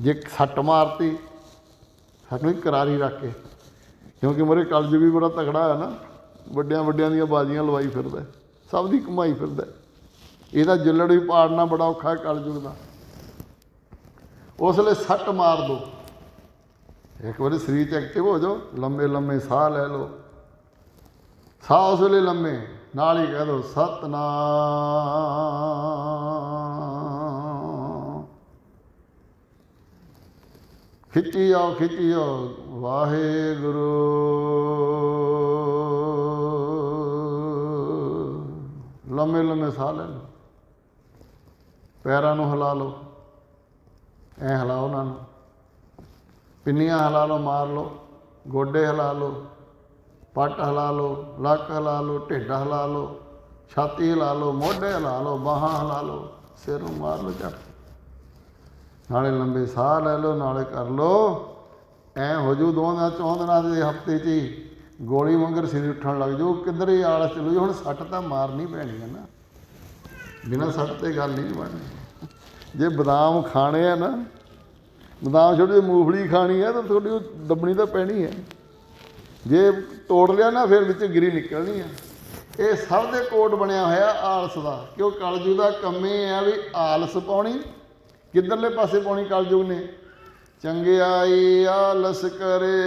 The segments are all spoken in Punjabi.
ਜੇ ਸੱਟ ਮਾਰਤੀ ਸਾਨੂੰ ਕਰਾਰੀ ਰੱਖ ਕੇ। ਕਿਉਂਕਿ ਮੇਰੇ ਕਲਜ ਵੀ ਬੜਾ ਤਕੜਾ ਹੈ ਨਾ। ਵੱਡਿਆਂ ਵੱਡਿਆਂ ਦੀਆਂ ਬਾਜ਼ੀਆਂ ਲਵਾਈ ਫਿਰਦਾ ਸਭ ਦੀ ਕਮਾਈ ਫਿਰਦਾ ਇਹਦਾ ਜੁੱਲੜ ਵੀ ਪਾੜਨਾ ਬੜਾ ਔਖਾ ਹੈ ਕਲਯੁਗ ਦਾ। ਉਸ ਵੇਲੇ ਸੱਟ ਮਾਰ ਦੋ। ਇੱਕ ਵਾਰੀ ਸਰੀਰ ਚ ਐਕਟਿਵ ਹੋ ਜਾਓ। ਲੰਮੇ ਲੰਮੇ ਸਾਹ ਲੈ ਲਓ। ਸਾਹ ਉਸ ਵੇਲੇ ਲੰਮੇ। ਨਾਲ ਹੀ ਕਹਿ ਦੋ, ਸਤਨਾਮ। ਖਿੱਚੀ ਆਓ ਖਿੱਚੀ ਆਓ ਵਾਹਿਗੁਰੂ। ਲੰਮੇ ਲੰਮੇ ਸਾਹ ਲੈ ਲਓ ਪੈਰਾਂ ਨੂੰ ਹਿਲਾ ਲਓ। ਐ ਹਿਲਾਓ ਉਹਨਾਂ ਨੂੰ। ਪਿੰਨੀਆਂ ਹਿਲਾ ਲਓ, ਮਾਰ ਲਓ। ਗੋਡੇ ਹਿਲਾ ਲਓ। ਪੱਟ ਹਿਲਾ ਲਓ। ਲੱਕ ਹਿਲਾ ਲਓ। ਢਿੱਡ ਹਿਲਾ ਲਓ। ਛਾਤੀ ਹਿਲਾ ਲਓ। ਮੋਢੇ ਹਿਲਾ ਲਓ। ਬਾਹਾਂ ਹਿਲਾ ਲਓ। ਸਿਰ ਨੂੰ ਮਾਰ ਲਓ ਚੱਟ ਨਾਲੇ ਲੰਬੇ ਸਾਹ ਲੈ ਲਓ, ਨਾਲੇ ਕਰ ਲਓ। ਐ ਹੋ ਜੂ ਦੋ ਦਿਨਾਂ ਚੌਂ ਦਿਨਾਂ ਦੇ ਹਫ਼ਤੇ 'ਚ ਹੀ ਗੋਲੀ ਵਾਂਗਰ ਸਿਰ ਉੱਠਣ ਲੱਗ ਜਾਊ। ਕਿੱਧਰ ਹੀ ਆਲਸ ਚਲੂ? ਜੀ ਹੁਣ ਸੱਟ ਤਾਂ ਮਾਰਨੀ ਪੈਣੀ ਹੈ ਨਾ। ਬਿਨਾਂ ਸੱਟ ਤੇ ਗੱਲ ਨਹੀਂ ਬਣਨੀ। ਜੇ ਬਦਾਮ ਖਾਣੇ ਆ ਨਾ, ਬਦਾਮ ਛੋਟੀ ਜਿਹੀ ਮੂੰਗਫਲੀ ਖਾਣੀ ਹੈ ਤਾਂ ਤੁਹਾਡੀ ਉਹ ਦੱਬਣੀ ਤਾਂ ਪੈਣੀ ਹੈ ਜੇ ਤੋੜ ਲਿਆ ਨਾ, ਫਿਰ ਵਿੱਚ ਗਿਰੀ ਨਿਕਲਣੀ ਆ। ਇਹ ਸਭ ਦੇ ਕੋਟ ਬਣਿਆ ਹੋਇਆ ਆਲਸ ਦਾ। ਕਿਉਂ? ਕਲਯੁਗ ਦਾ ਕੰਮੇ ਆ ਵੀ ਆਲਸ ਪਾਉਣੀ ਕਿੱਧਰਲੇ ਪਾਸੇ ਪਾਉਣੀ ਕਲਯੁਗ ਨੇ? ਚੰਗਿਆਈ ਆਲਸ ਕਰੇ।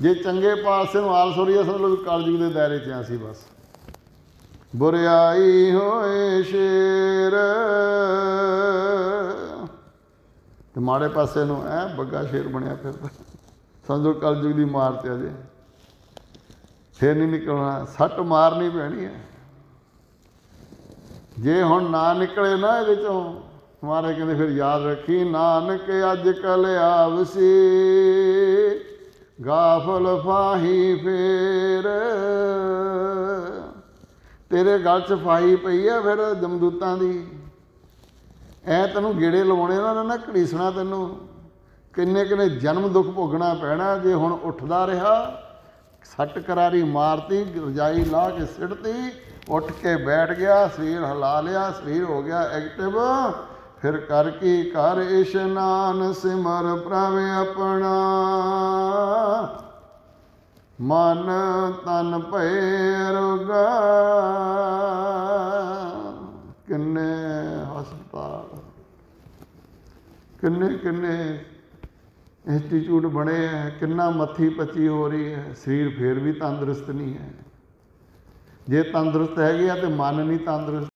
ਜੇ ਚੰਗੇ ਪਾਸੇ ਨੂੰ ਆਲਸ ਹੋ ਰਹੀ ਹੈ, ਸਮਝ ਲਓ ਵੀ ਕਲਯੁਗ ਦੇ ਦਾਇਰੇ 'ਚ ਆ ਸੀ ਬਸ। ਬੁਰਿਆਈ ਹੋਏ ਸ਼ੇਰ। ਤੇ ਮਾੜੇ ਪਾਸੇ ਨੂੰ ਐ ਬੱਗਾ ਸ਼ੇਰ ਬਣਿਆ ਫਿਰਦਾ। ਸਮਝੋ ਕਲਯੁਗ ਦੀ ਮਾਰ ਤੇ ਅਜੇ। ਫੇਰ ਨਹੀਂ ਨਿਕਲਣਾ, ਸੱਟ ਮਾਰਨੀ ਪੈਣੀ ਹੈ। ਜੇ ਹੁਣ ਨਾ ਨਿਕਲੇ ਨਾ ਇਹਦੇ ਚੋਂ, ਮਾਰੇ ਕਹਿੰਦੇ ਫਿਰ ਯਾਦ ਰੱਖੀ, ਨਾਨਕ ਅੱਜ ਕਲ ਆਵਸੀ, ਗਾਫਲ ਫਾਹੀ ਫੇਰ। ਤੇਰੇ ਗਲ 'ਚ ਫਾਹੀ ਪਈ ਆ ਫਿਰ ਜਮਦੂਤਾਂ ਦੀ। ਐ ਤੈਨੂੰ ਗੇੜੇ ਲਵਾਉਣੇ ਨਾ ਨਾ ਘੜੀਸਣਾ ਤੈਨੂੰ। ਕਿੰਨੇ ਕਿੰਨੇ ਜਨਮ ਦੁੱਖ ਭੋਗਣਾ ਪੈਣਾ, ਜੇ ਹੁਣ ਉੱਠਦਾ ਰਿਹਾ, ਸੱਟ ਕਰਾਰੀ ਮਾਰਤੀ, ਰਜਾਈ ਲਾ ਕੇ ਸਿੱਟਤੀ ਉੱਠ ਕੇ ਬੈਠ ਗਿਆ, ਸਰੀਰ ਹਿਲਾ ਲਿਆ, ਸਰੀਰ ਹੋ ਗਿਆ ਐਕਟਿਵ ਫਿਰ ਕਰ ਕੀ ਕਰ ਇਸ਼ਨਾਨ ਸਿਮਰ ਪ੍ਰਭ ਆਪਣਾ। ਮਨ ਤਨ ਭੈ ਰੋਗਾ। ਕਿੰਨੇ ਹਸਪਤਾਲ। ਕਿੰਨੇ ਕਿੰਨੇ ਇੰਸਟੀਚਿਊਟ ਬਣੇ ਹੈ ਕਿੰਨਾ ਮੱਥੀ ਪੱਚੀ ਹੋ ਰਹੀ ਹੈ ਸਰੀਰ ਫੇਰ ਵੀ ਤੰਦਰੁਸਤ ਨਹੀਂ ਹੈ ਜੇ ਤੰਦਰੁਸਤ ਹੈਗੇ ਆ ਤੇ ਮਨ ਨਹੀਂ ਤੰਦਰੁਸਤ